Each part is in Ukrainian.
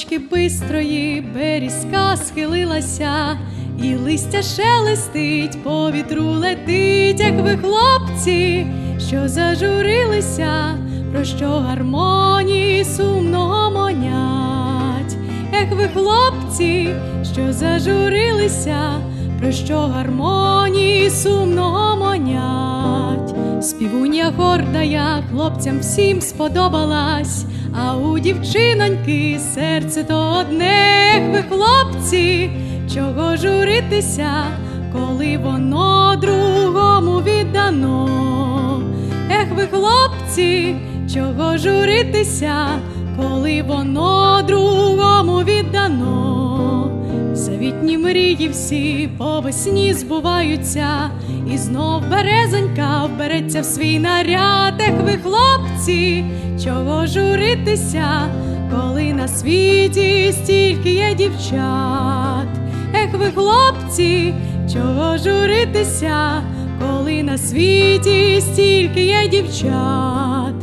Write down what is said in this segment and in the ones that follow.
річки бистрої берізка схилилася, і листя шелестить, по вітру летить, як ви хлопці, що зажурилися, про що гармонії сумно монять. Ех ви хлопці, що зажурилися, про що гармонії сумно монять. Співунья горда я хлопцям всім сподобалась, а у дівчиноньки серце то одне, ви хлопці, чого журитися, коли воно другому віддано. Ех ви хлопці, чого журитися, коли воно Завітні мрії всі по весні збуваються, і знов березонька вбереться в свій наряд. Ех ви хлопці, чого журитися, коли на світі стільки є дівчат. Ех ви хлопці, чого журитися, коли на світі стільки є дівчат.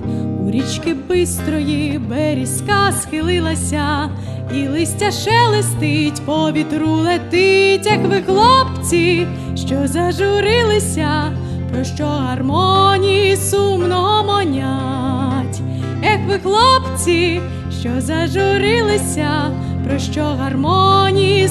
У річки бистрої берізка схилилася, і листя шелестить, по вітру летить, як ви хлопці, що зажурилися, про що гармонії сумно монять. Ех ви хлопці, що зажурилися, про що гармонії.